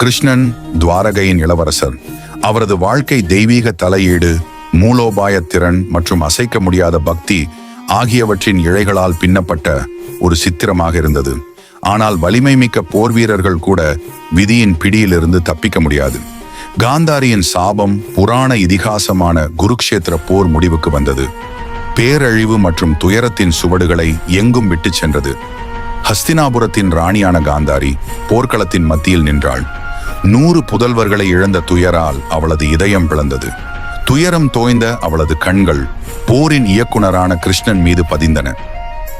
கிருஷ்ணன் துவாரகையின் இளவரசர். அவரது வாழ்க்கை தெய்வீக தலையீடு மூலோபாய திறன் மற்றும் அசைக்க முடியாத பக்தி ஆகியவற்றின் இழைகளால் பின்னப்பட்ட ஒரு சித்திரமாக இருந்தது. ஆனால் வலிமை மிக்க போர் வீரர்கள் கூட விதியின் பிடியிலிருந்து தப்பிக்க முடியாது. காந்தாரியின் சாபம் புராண இதிகாசமான குருக்ஷேத்திர போர் முடிவுக்கு வந்தது. பேரழிவு மற்றும் துயரத்தின் சுவடுகளை எங்கும் விட்டுச் சென்றது. ஹஸ்தினாபுரத்தின் ராணியான காந்தாரி போர்க்களத்தின் மத்தியில் நின்றாள். நூறு புதல்வர்களை இழந்த துயரால் அவளது இதயம் பிளந்தது. துயரம் தோய்ந்த அவளது கண்கள் போரின் இயக்குனரான கிருஷ்ணன் மீது பதிந்தன.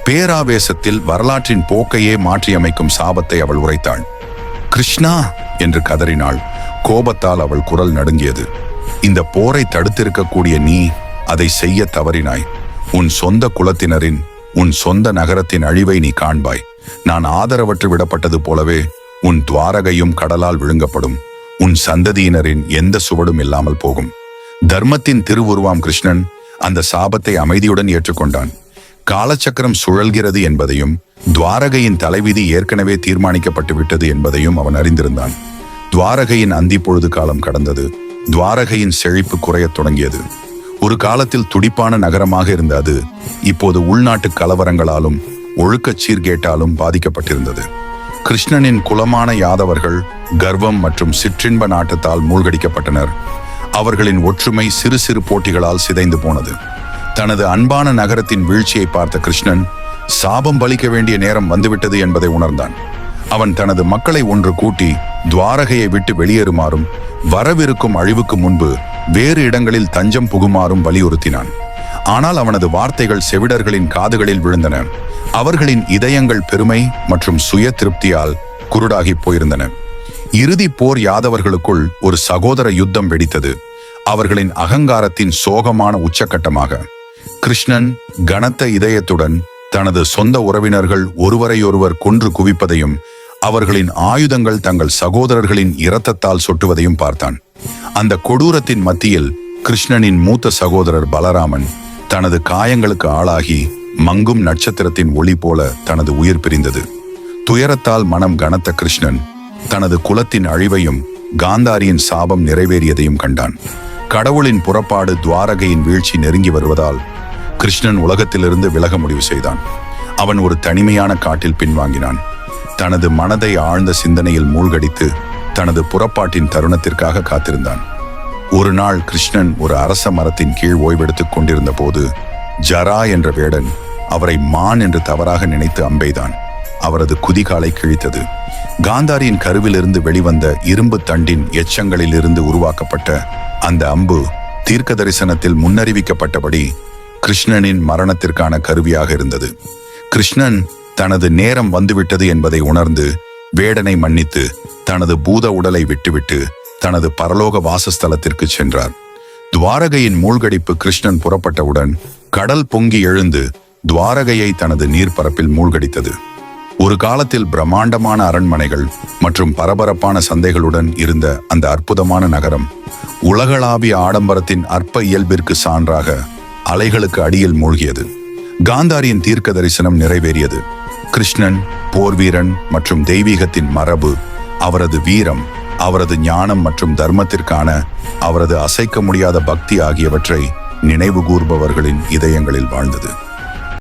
பேராவேசத்தில் வரலாற்றின் போக்கையே மாற்றியமைக்கும் சாபத்தை அவள் உரைத்தாள். கிருஷ்ணா என்று கதறினாள். கோபத்தால் அவள் குரல் நடுங்கியது. இந்த போரை தடுத்திருக்கக்கூடிய நீ அதை செய்ய தவறினாய். உன் சொந்த குலத்தினரின் உன் சொந்த நகரத்தின் அழிவை நீ காண்பாய். நான் ஆதரவற்று விடப்பட்டது போலவே உன் துவாரகையும் கடலால் விழுங்கப்படும். உன் சந்ததியினரின் எந்த சுவடும் இல்லாமல் போகும். தர்மத்தின் திருவுருவாம் கிருஷ்ணன் அந்த சாபத்தை அமைதியுடன் ஏற்றுக்கொண்டான். காலச்சக்கரம் சுழல்கிறது என்பதையும் துவாரகையின் தலைவிதி ஏற்கனவே தீர்மானிக்கப்பட்டு விட்டது என்பதையும் அவன் அறிந்திருந்தான். துவாரகையின் அந்தி பொழுது காலம் கடந்தது. துவாரகையின் செழிப்பு குறையத் தொடங்கியது. ஒரு காலத்தில் துடிப்பான நகரமாக இருந்த அது இப்போது உள்நாட்டு கலவரங்களாலும் ஒழுக்கச் சீர்கேட்டாலும் பாதிக்கப்பட்டிருந்தது. கிருஷ்ணனின் குலமான யாதவர்கள் கர்வம் மற்றும் சிற்றின்ப நாட்டத்தால் மூழ்கடிக்கப்பட்டனர். அவர்களின் ஒற்றுமை சிறு சிறு போட்டிகளால் சிதைந்து போனது. தனது அன்பான நகரத்தின் வீழ்ச்சியை பார்த்த கிருஷ்ணன் சாபம் பலிக்க வேண்டிய நேரம் வந்துவிட்டது என்பதை உணர்ந்தான். அவன் தனது மக்களை ஒன்று கூட்டி துவாரகையை விட்டு வெளியேறுமாறும் வரவிருக்கும் அழிவுக்கு முன்பு வேறு இடங்களில் தஞ்சம் புகுமாறும் வலியுறுத்தினான். ஆனால் அவனது வார்த்தைகள் செவிடர்களின் காதுகளில் விழுந்தன. அவர்களின் இதயங்கள் பெருமை மற்றும் சுய திருப்தியால் குருடாகி போயிருந்தன. இறுதி போர் யாதவர்களுக்குள் ஒரு சகோதர யுத்தம் வெடித்தது. அவர்களின் அகங்காரத்தின் சோகமான உச்சக்கட்டமாக. கிருஷ்ணன் கனத்த இதயத்துடன் தனது சொந்த உறவினர்கள் ஒருவரையொருவர் கொன்று குவிப்பதையும் அவர்களின் ஆயுதங்கள் தங்கள் சகோதரர்களின் இரத்தத்தால் சொட்டுவதையும் பார்த்தான். அந்த கொடூரத்தின் மத்தியில் கிருஷ்ணனின் மூத்த சகோதரர் பலராமன் தனது காயங்களுக்கு ஆளாகி மங்கும் நட்சத்திரத்தின் ஒளி போல தனது உயிர் பிரிந்தது. துயரத்தால் மனம் கனத்த கிருஷ்ணன் தனது குலத்தின் அழிவையும் காந்தாரியின் சாபம் நிறைவேறியதையும் கண்டான். கடவுளின் புறப்பாடு துவாரகையின் வீழ்ச்சி நெருங்கி வருவதால் கிருஷ்ணன் உலகத்திலிருந்து விலக முடிவு செய்தான். அவன் ஒரு தனிமையான காட்டில் பின்வாங்கினான். தனது மனதை ஆழ்ந்த சிந்தனையில் மூழ்கடித்து தனது புறப்பாட்டின் தருணத்திற்காக காத்திருந்தான். ஒரு நாள் கிருஷ்ணன் ஒரு அரச மரத்தின் கீழ் ஓய்வெடுத்துக் கொண்டிருந்த போது ஜரா என்ற வேடன் அவரை மான் என்று தவறாக நினைத்து அம்பைதான் அவரது குதிகாலை கிழித்தது. காந்தாரியின் கருவிலிருந்து வெளிவந்த இரும்பு தண்டின் எச்சங்களிலிருந்து உருவாக்கப்பட்ட அந்த அம்பு தீர்க்க தரிசனத்தில் முன்னறிவிக்கப்பட்டபடி கிருஷ்ணனின் மரணத்திற்கான கருவியாக இருந்தது. கிருஷ்ணன் தனது நேரம் வந்துவிட்டது என்பதை உணர்ந்து வேடனை மன்னித்து தனது பூத உடலை விட்டுவிட்டு தனது பரலோக வாசஸ்தலத்திற்கு சென்றார். துவாரகையின் மூழ்கடிப்பு கிருஷ்ணன் புறப்பட்டவுடன் கடல் பொங்கி எழுந்து துவாரகையை தனது நீர்ப்பரப்பில் மூழ்கடித்தது. ஒரு காலத்தில் பிரம்மாண்டமான அரண்மனைகள் மற்றும் பரபரப்பான சந்தைகளுடன் இருந்த அந்த அற்புதமான நகரம் உலகளாவிய ஆடம்பரத்தின் அற்ப இயல்பிற்கு சான்றாக அலைகளுக்கு அடியில் மூழ்கியது. காந்தாரியின் தீர்க்க தரிசனம் நிறைவேறியது. கிருஷ்ணன் போர்வீரன் மற்றும் தெய்வீகத்தின் மரபு அவரது வீரம் அவரது ஞானம் மற்றும் தர்மத்திற்கான அவரது அசைக்க முடியாத பக்தி ஆகியவற்றை நினைவு கூர்பவர்களின் இதயங்களில் வாழ்ந்தது.